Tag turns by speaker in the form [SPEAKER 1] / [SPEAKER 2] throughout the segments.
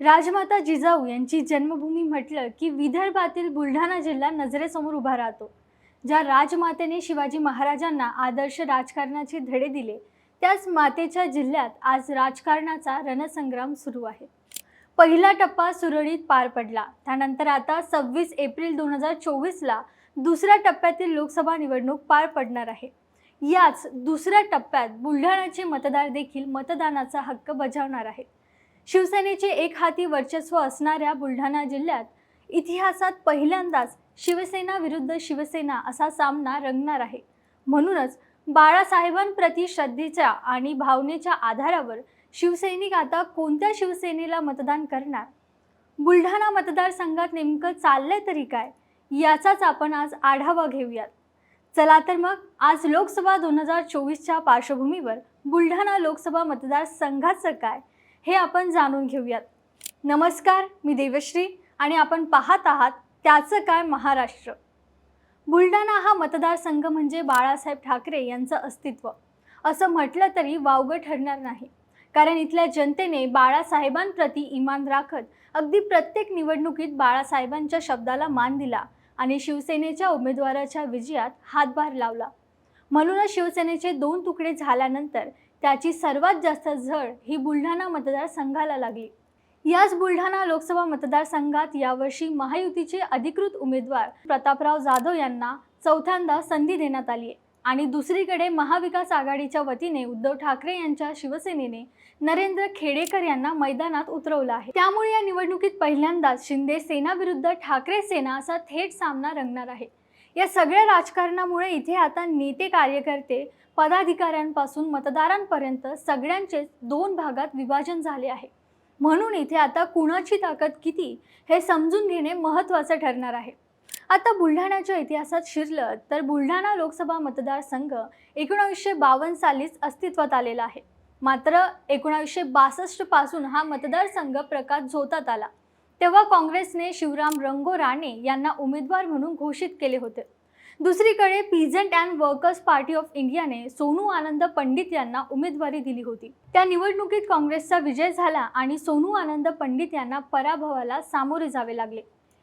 [SPEAKER 1] राजमाता जिजाऊ यांची जन्मभूमी म्हटलं की विदर्भातील बुलढाणा जिल्हा नजरेसमोर उभा राहतो. ज्या राजमातेने शिवाजी महाराजांना आदर्श राजकारणाचे धडे दिले त्याच मातेच्या जिल्ह्यात आज राजकारणाचा रणसंग्राम सुरू आहे. पहिला टप्पा सुरळीत पार पडला. त्यानंतर आता सव्वीस एप्रिल दोन हजार चोवीसला दुसऱ्या टप्प्यातील लोकसभा निवडणूक पार पडणार आहे. याच दुसऱ्या टप्प्यात बुलढाण्याचे मतदार देखील मतदानाचा हक्क बजावणार आहेत. शिवसेनेचे एक हाती वर्चस्व असणाऱ्या बुलढाणा जिल्ह्यात इतिहासात पहिल्यांदाच शिवसेना विरुद्ध शिवसेना असा सामना रंगणार आहे. म्हणूनच बाळासाहेबांप्रती श्रद्धेच्या आणि भावनेच्या आधारावर शिवसैनिक आता कोणत्या शिवसेनेला मतदान करणार? बुलढाणा मतदारसंघात नेमकं चाललंय तरी काय? याचाच आपण आज आढावा घेऊयात. चला तर मग आज लोकसभा दोन हजार चोवीसच्या पार्श्वभूमीवर बुलढाणा लोकसभा मतदारसंघाचं काय? हे आपण जाणून घेऊयात. नमस्कार मी देवश्री आणि आपण पाहत आहात त्याचं काय महाराष्ट्र. बुलढाणा हा मतदारसंघ म्हणजे बाळासाहेब ठाकरे यांचं अस्तित्व. असं म्हटलं तरी वावगं ठरणार नाही. कारण इथल्या जनतेने बाळासाहेबांप्रती इमान राखत अगदी प्रत्येक निवडणुकीत बाळासाहेबांच्या शब्दाला मान दिला आणि शिवसेनेच्या उमेदवाराच्या विजयात हातभार लावला. म्हणूनच शिवसेनेचे दोन तुकडे झाल्यानंतर त्याची सर्वात जास्त झळ ही बुलढाणा मतदारसंघाला लागली. याच बुलढाणा लोकसभा मतदारसंघात यावर्षी महायुतीचे अधिकृत उमेदवार प्रतापराव जाधव यांना चौथ्यांदा संधी देण्यात आली आहे आणि दुसरीकडे महाविकास आघाडीच्या वतीने उद्धव ठाकरे यांच्या शिवसेनेने नरेंद्र खेडेकर यांना मैदानात उतरवलं आहे. त्यामुळे या निवडणुकीत पहिल्यांदाच शिंदे सेना विरुद्ध ठाकरे सेना असा थेट सामना रंगणार आहे. या सगळ्या राजकारणामुळे इथे आता नेते कार्यकर्ते पदाधिकाऱ्यांपासून मतदारांपर्यंत सगळ्यांचेच दोन भागात विभाजन झाले आहे. म्हणून इथे आता कुणाची ताकद किती हे समजून घेणे महत्त्वाचं ठरणार आहे. आता बुलढाण्याच्या इतिहासात शिरलं तर बुलढाणा लोकसभा मतदारसंघ एकोणावीसशे बावन्न सालीच अस्तित्वात आलेला आहे. मात्र एकोणावीसशे बासष्टपासून हा मतदारसंघ प्रकाश झोतात आला. तेव्हा काँग्रेसने शिवराम रंगो राणे यांना उमेदवार म्हणून घोषित केले होते. दुसरीकडे peasant and workers party of इंडियाने सोनू आनंद पंडित यांना उमेदवारी दिली होती. त्या निवडणुकीत काँग्रेसचा विजय झाला आणि सोनू आनंद पंडित यांना पराभवाला सामोरे जावे लागले.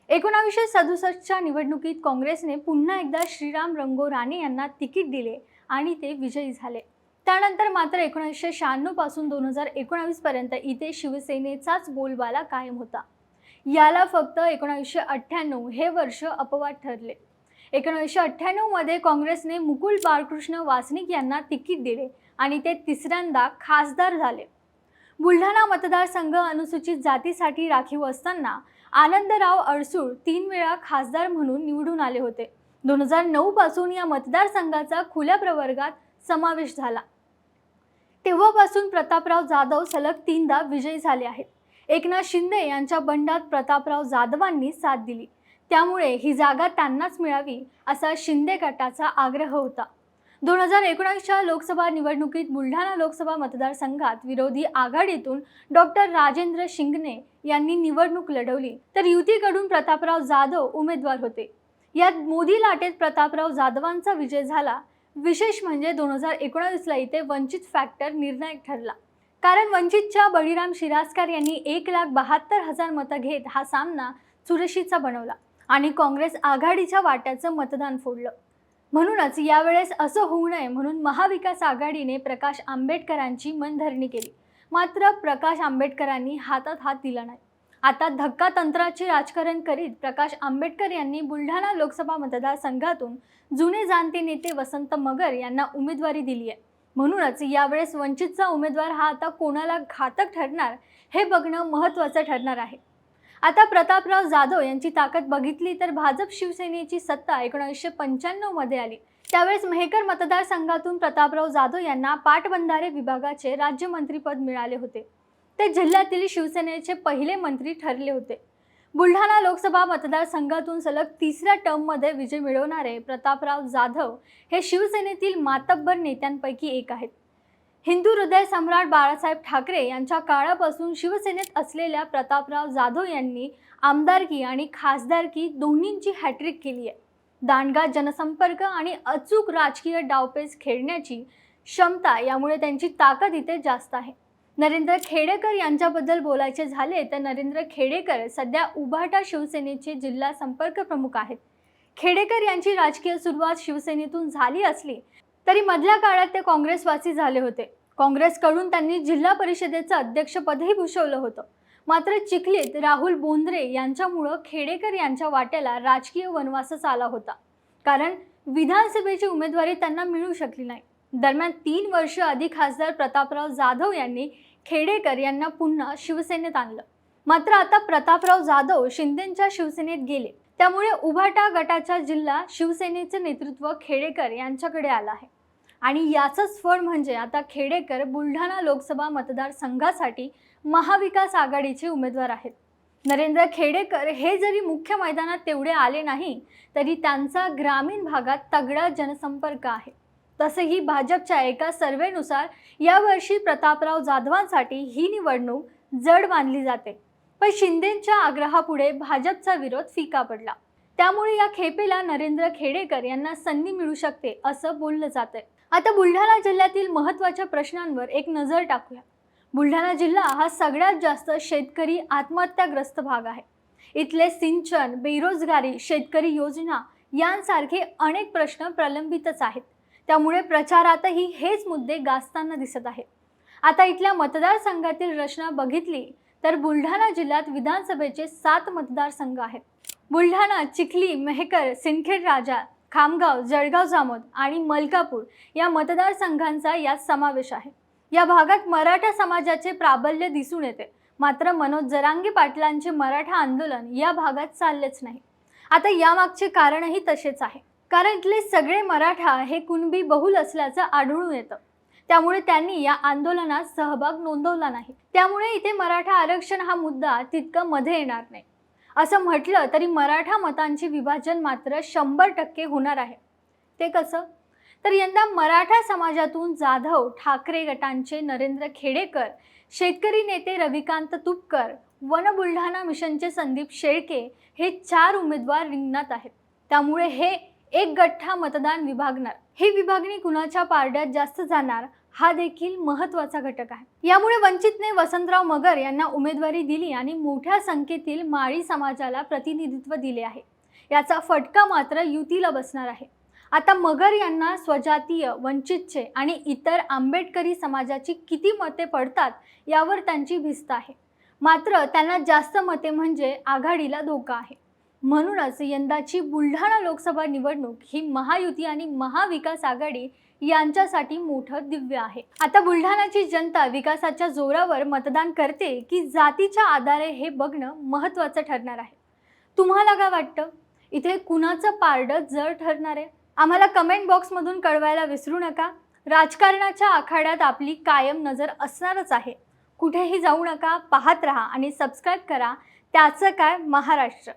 [SPEAKER 1] एकोणावीसशे सदुसष्टच्या निवडणुकीत काँग्रेसने पुन्हा एकदा श्रीराम रंगो राणे यांना तिकीट दिले आणि ते विजयी झाले. त्यानंतर मात्र एकोणीसशे शहाण्णवपासून दोन हजार एकोणावीसपर्यंत इथे शिवसेनेचाच बोलबाला कायम होता. याला फक्त एकोणावीसशे अठ्ठ्याण्णव हे वर्ष अपवाद ठरले. एकोणीसशे अठ्ठ्याण्णवमध्ये काँग्रेसने मुकुल बाळकृष्ण वासनिक यांना तिकीट दिले आणि ते तिसऱ्यांदा खासदार झाले. बुलढाणा मतदारसंघ अनुसूचित जातीसाठी राखीव असताना आनंदराव अडसूळ तीन वेळा खासदार म्हणून निवडून आले होते. दोन हजार नऊपासून या मतदारसंघाचा खुल्या प्रवर्गात समावेश झाला. तेव्हापासून प्रतापराव जाधव सलग तीनदा विजयी झाले आहेत. एकनाथ शिंदे यांच्या बंडात प्रतापराव जाधवांनी साथ दिली. त्यामुळे ही जागा त्यांनाच मिळावी असा शिंदे गटाचा आग्रह होता. दोन हजार एकोणीसच्या लोकसभा निवडणुकीत बुलढाणा लोकसभा मतदारसंघात विरोधी आघाडीतून डॉक्टर राजेंद्र शिंगणे यांनी निवडणूक लढवली. तर युतीकडून प्रतापराव जाधव उमेदवार होते. यात मोदी लाटेत प्रतापराव जाधवांचा विजय झाला. विशेष म्हणजे दोन हजार एकोणावीसला इथे वंचित फॅक्टर निर्णायक ठरला. कारण वंचितच्या बळीराम शिरासकर यांनी एक लाख बहात्तर हजार मतं घेत हा सामना चुरशीचा बनवला आणि काँग्रेस आघाडीच्या वाट्याचं मतदान फोडलं. म्हणूनच यावेळेस असं होऊ नये म्हणून महाविकास आघाडीने प्रकाश आंबेडकरांची मनधरणी केली. मात्र प्रकाश आंबेडकरांनी हातात हात दिला नाही. आता धक्का तंत्राचे राजकारण करीत प्रकाश आंबेडकर यांनी बुलढाणा लोकसभा मतदारसंघातून जुने जाणते नेते वसंत मगर यांना उमेदवारी दिली आहे म्हणूनच यावेळेस वंचितचा उमेदवार हा आता कोणाला घातक ठरणार हे बघणं महत्त्वाचं ठरणार आहे. आता प्रतापराव जाधव यांची ताकद बघितली तर भाजप शिवसेनेची सत्ता एकोणीसशे पंच्याण्णवमध्ये आली. त्यावेळेस मेहकर मतदारसंघातून प्रतापराव जाधव यांना पाटबंधारे विभागाचे राज्यमंत्रीपद मिळाले होते. ते जिल्ह्यातील शिवसेनेचे पहिले मंत्री ठरले होते. बुलढाणा लोकसभा मतदारसंघातून सलग तिसऱ्या टर्ममध्ये विजय मिळवणारे प्रतापराव जाधव हे शिवसेनेतील मातब्बर नेत्यांपैकी एक आहेत. हिंदू हृदय सम्राट बाळासाहेब ठाकरे यांच्या काळापासून शिवसेनेत असलेल्या प्रतापराव जाधव यांनी आमदारकी आणि खासदारकी दोन्हींची हॅट्रिक केली आहे. दांडगा जनसंपर्क आणि अचूक राजकीय डावपेच खेळण्याची क्षमता यामुळे त्यांची ताकद इथे जास्त आहे. नरेंद्र खेडेकर यांच्याबद्दल बोलायचे झाले तर नरेंद्र खेडेकर सध्या उभाटा शिवसेनेचे जिल्हा संपर्क प्रमुख आहेत. खेडेकर यांची राजकीय सुरुवात शिवसेनेतून झाली असली तरी मधल्या काळात ते काँग्रेसवासी झाले होते. काँग्रेसकडून त्यांनी जिल्हा परिषदेचं अध्यक्षपदही भूषवलं होतं. मात्र चिखलीत राहुल बोंद्रे यांच्यामुळं खेडेकर यांच्या वाट्याला राजकीय वनवासच आला होता. कारण विधानसभेची उमेदवारी त्यांना मिळू शकली नाही. दरम्यान तीन वर्ष आधी खासदार प्रतापराव जाधव यांनी खेडेकर यांना पुन्हा शिवसेनेत आणलं. मात्र आता प्रतापराव जाधव शिंदेच्या शिवसेनेत गेले. त्यामुळे उभाटा गटाच्या जिल्हा शिवसेनेचे नेतृत्व खेडेकर यांच्याकडे आलं आहे. आणि याचंच फळ म्हणजे आता खेडेकर बुलढाणा लोकसभा मतदारसंघासाठी महाविकास आघाडीचे उमेदवार आहेत. नरेंद्र खेडेकर हे जरी मुख्य मैदानात तेवढे आले नाही तरी त्यांचा ग्रामीण भागात तगडा जनसंपर्क आहे. तसेही भाजपच्या एका सर्वेनुसार यावर्षी प्रतापराव जाधवांसाठी ही निवडणूक जड मानली जाते. पण शिंदेच्या आग्रहापुढे भाजपचा विरोध फिका पडला. त्यामुळे या खेपेला नरेंद्र खेडेकर यांना संधी मिळू शकते असं बोललं जातंय. आता बुलढाणा जिल्ह्यातील महत्त्वाच्या प्रश्नांवर एक नजर टाकूया. बुलढाणा जिल्हा हा सगळ्यात जास्त शेतकरी आत्महत्याग्रस्त भाग आहे. इथले सिंचन बेरोजगारी शेतकरी योजना यांसारखे अनेक प्रश्न प्रलंबितच आहेत. त्यामुळे प्रचारातही हेच मुद्दे गाजताना दिसत आहेत. आता इथल्या मतदारसंघातील रचना बघितली तर बुलढाणा जिल्ह्यात विधानसभेचे सात मतदारसंघ आहेत. बुलढाणा चिखली मेहकर सिंदखेड राजा खामगाव जळगाव जामोद आणि मलकापूर या मतदारसंघांचा यात समावेश आहे. या भागात मराठा समाजाचे प्राबल्य दिसून येते. मात्र मनोज जरांगी पाटलांचे मराठा आंदोलन या भागात चाललेच नाही. आता यामागचे कारणही तसेच आहे. कारण इथले सगळे मराठा हे कुणबी बहुल असल्याचं आढळून येतं. त्यामुळे त्यांनी या आंदोलनात सहभाग नोंदवला नाही. त्यामुळे इथे मराठा आरक्षण हा मुद्दा तितका मध्ये येणार नाही. असं म्हटलं तरी मराठा मतांचे विभाजन मात्र शंभर टक्के होणार आहे. ते कसं? तर यंदा मराठा समाजातून जाधव ठाकरे गटांचे नरेंद्र खेडेकर शेतकरी नेते रविकांत तुपकर वन बुलढाणा मिशनचे संदीप शेळके हे चार उमेदवार रिंगणात आहेत. त्यामुळे हे एक गठ्ठा मतदान विभागणार. ही विभागणी कुणाच्या पारड्यात जास्त जाणार हा देखील महत्त्वाचा घटक आहे. यामुळे वंचितने वसंतराव मगर यांना उमेदवारी दिली आणि मोठ्या संख्येतील माळी समाजाला प्रतिनिधित्व दिले आहे. याचा फटका मात्र युतीला बसणार आहे. आता मगर यांना स्वजातीय वंचितचे आणि इतर आंबेडकरी समाजाची किती मते पडतात यावर त्यांची भिस्त आहे. मात्र त्यांना जास्त मते म्हणजे आघाडीला धोका आहे. म्हणूनच यंदाची बुलढाणा लोकसभा निवडणूक ही महायुती आणि महाविकास आघाडी यांच्यासाठी मोठं दिव्य आहे. आता बुलढाणाची जनता विकासाच्या जोरावर मतदान करते की जातीच्या आधारे हे बघणं महत्त्वाचं ठरणार आहे. तुम्हाला काय वाटतं? इथे कुणाचं पारडं जड ठरणार आहे? आम्हाला कमेंट बॉक्समधून कळवायला विसरू नका. राजकारणाच्या आखाड्यात आपली कायम नजर असणारच आहे. कुठेही जाऊ नका पाहत राहा आणि सबस्क्राईब करा. त्याचं काय? महाराष्ट्र.